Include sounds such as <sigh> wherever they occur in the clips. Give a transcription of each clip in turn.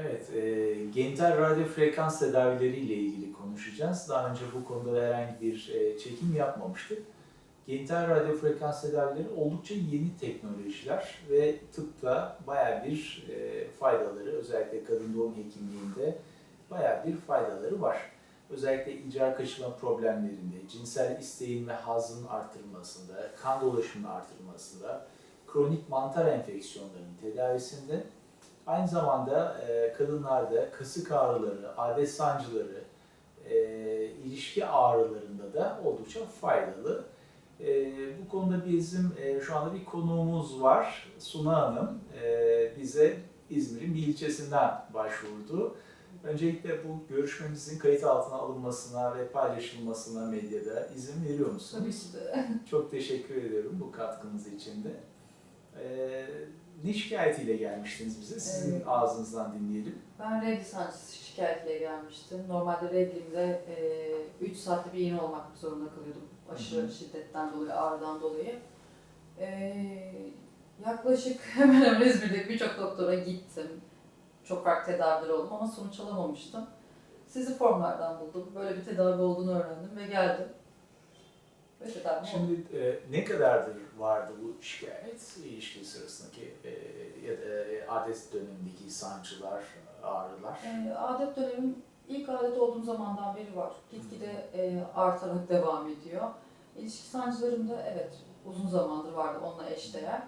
Evet, e, genital radyo frekans tedavileri ile ilgili konuşacağız. Daha önce bu konuda herhangi bir e, çekim yapmamıştık. Genital radyo frekans tedavileri oldukça yeni teknolojiler ve tıpta baya bir e, faydaları, özellikle kadın doğum hekimliğinde baya bir faydaları var. Özellikle icar kaçırma problemlerinde, cinsel isteğin ve hazın artırılmasında, kan dolaşımının artırılmasında, kronik mantar enfeksiyonlarının tedavisinde Aynı zamanda e, kadınlarda kasık ağrıları, adet sancıları, e, ilişki ağrılarında da oldukça faydalı. E, bu konuda bizim e, şu anda bir konuğumuz var. Suna Hanım e, bize İzmir'in bir ilçesinden başvurdu. Öncelikle bu görüşmemizin kayıt altına alınmasına ve paylaşılmasına medyada izin veriyor musunuz? Tabii ki de. Çok teşekkür ediyorum bu katkınız için de. Ee, ne şikayetiyle gelmiştiniz bize? Sizin Evet. ağzınızdan dinleyelim. Ben regl sancısı şikayetiyle gelmiştim. Normalde reglimde 3 saatte bir iğne olmak zorunda kalıyordum. Aşırı Hı hı. şiddetten dolayı, ağrıdan dolayı. E, yaklaşık <laughs> hemen hemen İzmir'deki birçok doktora gittim. Çok farklı tedaviler oldum ama sonuç alamamıştım. Sizi formlardan buldum. Böyle bir tedavi olduğunu öğrendim ve geldim. Oldu. Şimdi e, ne kadardır vardı bu şikayet ilişki sırasındaki e, ya da e, adet dönemindeki sancılar, ağrılar? E, adet dönemim ilk adet olduğum zamandan beri var. Gitgide e, artarak devam ediyor. İlişki sancılarım da evet uzun zamandır vardı onunla eşdeğer.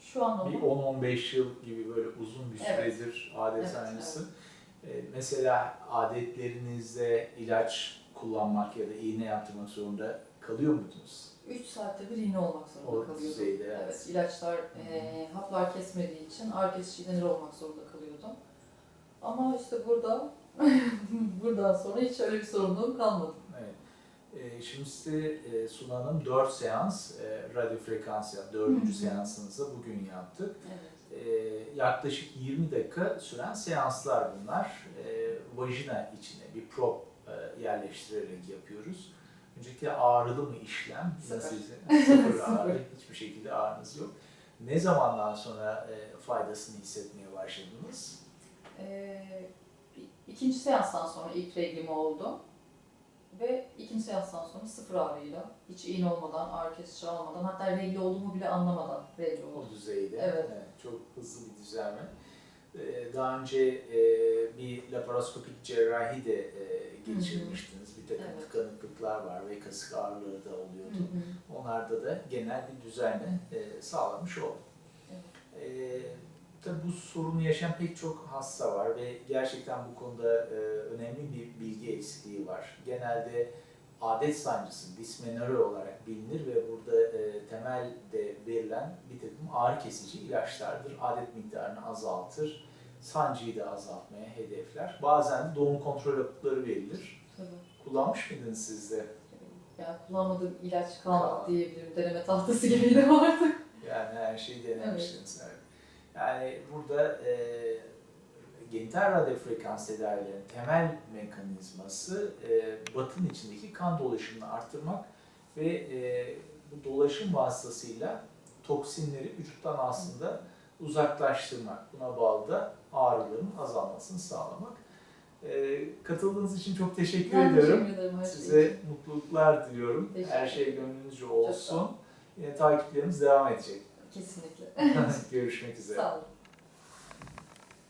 Şu an Bir onu 10-15 yıl gibi böyle uzun bir Evet. süredir adet Evet, sancısı. E, mesela adetlerinizde ilaç kullanmak ya da iğne yaptırmak zorunda kalıyor muydunuz? 3 saatte bir iğne olmak zorunda O kalıyordum. düzeyde, evet. Evet, ilaçlar, e, haplar kesmediği için ağrı kesici iğneler olmak zorunda kalıyordum. Ama işte burada, <laughs> buradan sonra hiç öyle bir sorunluğum kalmadı. Evet. Ee, şimdi size e, Suna Hanım 4 seans e, radyo frekans yaptı. 4. Hı hı. seansınızı bugün yaptık. Evet. Ee, yaklaşık 20 dakika süren seanslar bunlar. Ee, vajina içine bir prop e, yerleştirerek yapıyoruz. Öncelikle ağrılı mı işlem? Nasıl? <laughs> Sıfır ağrı. Hiçbir şekilde ağrınız yok. Ne zamandan sonra e, faydasını hissetmeye başladınız? Ee, ikinci seanstan sonra ilk reglim oldu. Ve ikinci seanstan sonra sıfır ağrıyla, hiç iğne olmadan, ağrı kesici almadan, hatta regli olduğumu bile anlamadan regli O oldu. düzeyde. Evet. çok hızlı bir düzelme. Ee, Daha önce e, bir laparoskopik cerrahi de e, geçirmiştiniz. Bir takım Evet. tıkanıklıklar var ve kasık ağrıları da oluyordu. Hı hı. Onlarda da genel bir düzelme e, sağlamış oldu. Evet. E, tabii bu sorunu yaşayan pek çok hasta var ve gerçekten bu konuda önemli bir bilgi eksikliği var. Genelde adet sancısı dismenore olarak bilinir ve burada e, temelde verilen bir takım ağrı kesici ilaçlardır. Adet miktarını azaltır, sancıyı da azaltmaya hedefler. Bazen doğum kontrol hapları verilir. Tabii. Kullanmış mıydınız siz de? Yani kullanmadığım ilaç kalmadı diyebilirim. Deneme tahtası gibiydi artık. Yani her şeyi denemişsiniz. Evet. Yani burada e, genital radyo frekans tedavilerinin temel mekanizması e, batın içindeki kan dolaşımını arttırmak ve e, bu dolaşım vasıtasıyla toksinleri vücuttan aslında uzaklaştırmak. Buna bağlı da ağrıların azalmasını sağlamak. E, katıldığınız için çok teşekkür Ben ediyorum. teşekkür ederim Size için. mutluluklar diliyorum. Her şey gönlünüzce olsun. Yine takiplerimiz devam edecek. Kesinlikle. <laughs> Görüşmek üzere. Sağ olun.